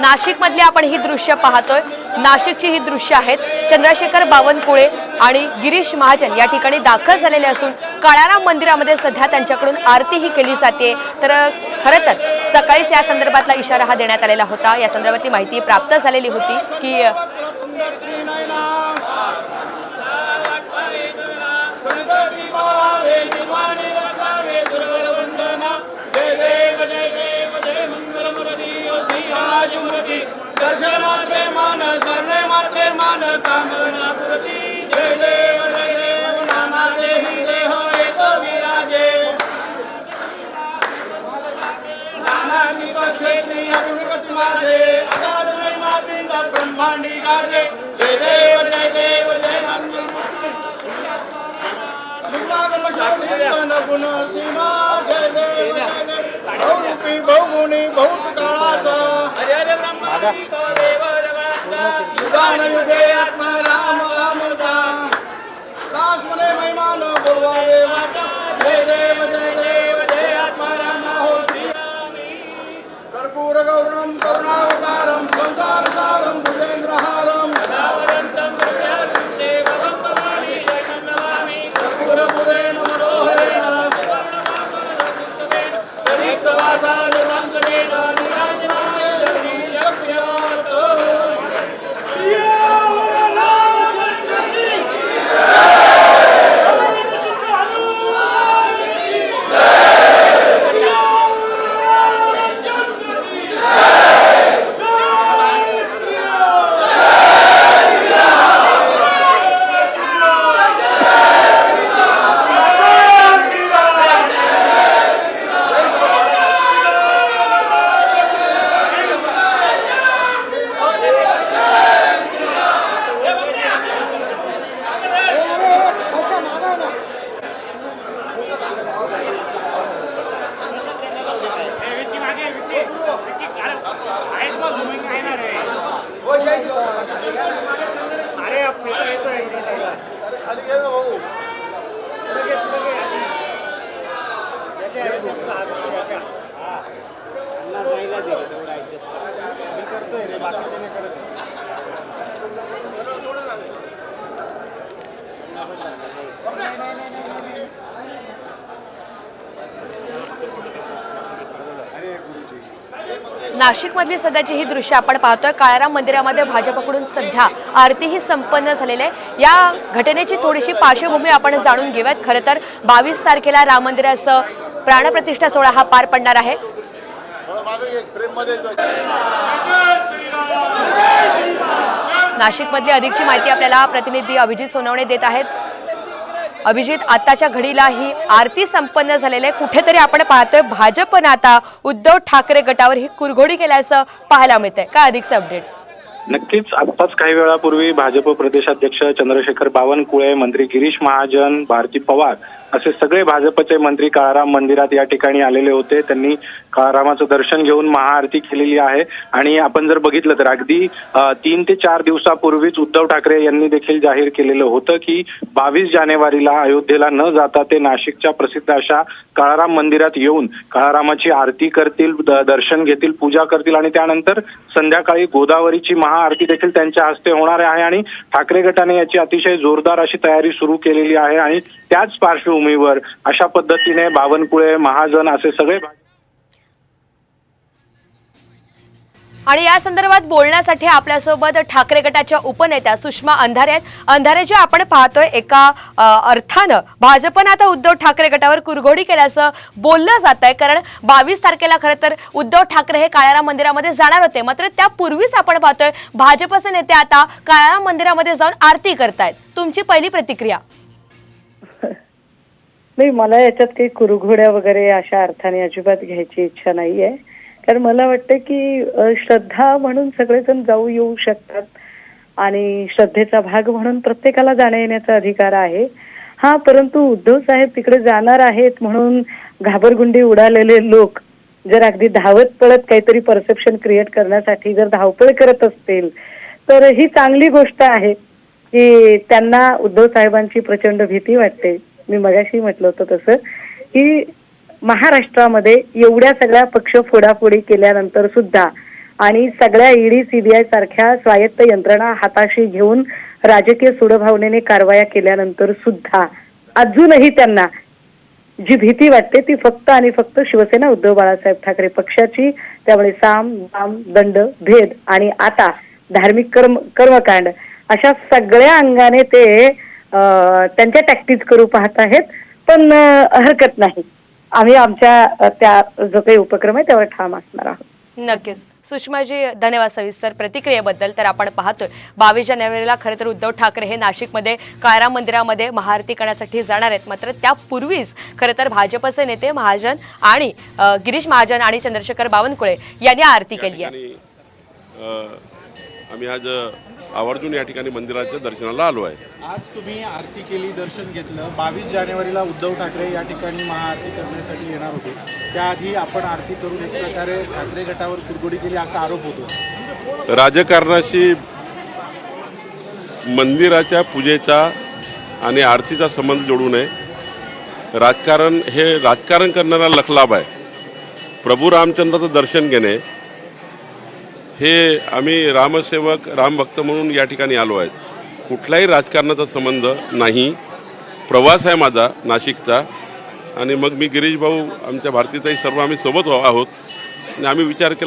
नाशिकमधली आपण ही दृश्य पाहतोय. नाशिकची ही दृश्य आहेत चंद्रशेखर बावनकुळे आणि गिरीश महाजन या ठिकाणी दाखल झालेले असून काळाराम मंदिरामध्ये सध्या त्यांच्याकडून आरती ही केली जाते. तर खरं तर सकाळीच या संदर्भातला इशारा हा देण्यात आलेला होता. या संदर्भातली माहिती प्राप्त झालेली होती की दर्शन मात्रे मान स्मरणे मात्रे मान कामना पुरती। जय देव जय देव नाना देही देह एक विराजे। नाना निक क्षेत्री अगुणगती माझे अगाध महिमा पिंड ब्रह्मांडी गाजे जय देव जय देव जय मंगल दुर्गागम शास्त्रीस्तन गुण सीमा जय देव जय देव। बहुरूपी बहुगुणी काळाचा युगान आत्मा राम अमृता दास मने महिमान बोलवावे वाचा नाशिकमधली सध्याची ही दृश्य आपण पाहतोय. काळाराम मंदिरामध्ये भाजपकडून सध्या आरती ही संपन्न झालेली आहे. या घटनेची थोडीशी पार्श्वभूमी आपण जाणून घेऊयात. खरं तर बावीस तारखेला राम मंदिराचं प्राणप्रतिष्ठा सोहळा हा पार पडणार आहे. नाशिकमधली अधिकची माहिती आपल्याला प्रतिनिधी अभिजित सोनवणे देत आहेत. अभिजित आताच्या घडीला ही आरती संपन्न झालेली आहे. कुठेतरी आपण पाहतोय भाजपनं आता उद्धव ठाकरे गटावर ही कुरघोडी केल्याचं पाहायला मिळतंय. काय अधिकचे अपडेट्स नक्कीच आत्ताच काही वेळापूर्वी भाजप प्रदेशाध्यक्ष चंद्रशेखर बावनकुळे मंत्री गिरीश महाजन भारती पवार असे सगळे भाजपचे मंत्री काळाराम मंदिरात या ठिकाणी आलेले होते. त्यांनी काळारामाचं दर्शन घेऊन महाआरती केलेली आहे. आणि आपण जर बघितलं तर अगदी तीन ते चार दिवसापूर्वीच उद्धव ठाकरे यांनी देखील जाहीर केलेलं होतं की बावीस जानेवारीला अयोध्येला न जाता ते नाशिकच्या प्रसिद्ध अशा काळाराम मंदिरात येऊन काळारामाची आरती करतील दर्शन घेतील पूजा करतील आणि त्यानंतर संध्याकाळी गोदावरीची महाआरती देखील त्यांच्या हस्ते होणार आहे. आणि ठाकरे गटाने याची अतिशय जोरदार अशी तयारी सुरू केलेली आहे. आणि त्याच पार्श्वभूमीवर अशा पद्धतीने बावनकुळे महाजन असे सगळे आणि या संदर्भात बोलण्यासाठी आपल्यासोबत ठाकरे गटाच्या उपनेत्या सुषमा अंधारे आहेत. अंधारे जे आपण पाहतोय एका अर्थानं भाजपनं आता उद्धव ठाकरे गटावर कुरघोडी केल्याचं बोललं जात आहे. कारण बावीस तारखेला खरं तर उद्धव ठाकरे हे काळाराम मंदिरामध्ये जाणार होते. मात्र त्यापूर्वीच आपण पाहतोय भाजपचे नेते आता काळाराम मंदिरामध्ये जाऊन आरती करतायत. तुमची पहिली प्रतिक्रिया? नाही मला याच्यात काही कुरुघोड्या वगैरे अशा अर्थाने अजिबात घ्यायची इच्छा नाहीये. कारण मला वाटतं की अ, श्रद्धा म्हणून सगळेजण जाऊ येऊ शकतात. आणि श्रद्धेचा भाग म्हणून प्रत्येकाला जाण्या येण्याचा अधिकार आहे. हा परंतु उद्धव साहेब तिकडे जाणार आहेत म्हणून घाबरगुंडी उडालेले लोक जर अगदी धावत पळत काहीतरी परसेप्शन क्रिएट करण्यासाठी जर धावपळ करत असतील तर ही चांगली गोष्ट आहे की त्यांना उद्धव साहेबांची प्रचंड भीती वाटते. मी मगाशी म्हटलं होतं तसं की महाराष्ट्रामध्ये एवढ्या सगळ्या पक्ष फोडाफोडी केल्यानंतर सुद्धा आणि सगळ्या ईडी सीबीआय सारख्या स्वायत्त यंत्रणा हाताशी घेऊन राजकीय सुडभावनेने कारवाया केल्यानंतर सुद्धा अजूनही त्यांना जी भीती वाटते ती फक्त आणि फक्त शिवसेना उद्धव बाळासाहेब ठाकरे पक्षाची त्यामुळे साम दाम दंड भेद आणि आता धार्मिक कर्म कर्मकांड अशा सगळ्या अंगाने ते त्यांच्या टॅक्टिस करू पाहत आहेत पण हरकत नाही. आम्ही आमच्या त्या जो काही उपक्रम आहे त्यावर ठाम असणार आहोत. नक्कीच. सुषमाजी धन्यवाद सविस्तर प्रतिक्रियेबद्दल तर आपण पाहतोय. बावीस जानेवारीला खरं तर उद्धव ठाकरे हे नाशिकमध्ये कायरा मंदिरामध्ये महाआरती करण्यासाठी जाणार आहेत. मात्र त्यापूर्वीच खरं तर भाजपचे नेते महाजन आणि गिरीश महाजन आणि चंद्रशेखर बावनकुळे यांनी आरती केली आहे. आम्ही आज आवर्जून या ठिकाणी मंदिराच्या दर्शनाला आलो आहे. आज तुम्ही आरती केली दर्शन घेतलं. बावीस जानेवारीला उद्धव ठाकरे या ठिकाणी महाआरती करण्यासाठी येणार होते. त्याआधी आपण आरती करून एक प्रकारे ठाकरे गटावर कुरगोडी केली असा आरोप होतो. राजकारणाशी मंदिराच्या पूजेचा आणि आरतीचा संबंध जोडू नये. राजकारण हे राजकारण करणारा लखलाभ आहे. प्रभू रामचंद्राचं दर्शन घेणे हे आम्ही रामसेवक रामभक्त म्हणून या ठिकाणी आलो आहेत. कुठलाही राजकारणाचा संबंध नाही. प्रवास आहे माझा नाशिकचा. आणि मग मी गिरीश भाऊ आमच्या भारतीचाही सर्व आम्ही सोबत आहोत. आणि आम्ही विचार केला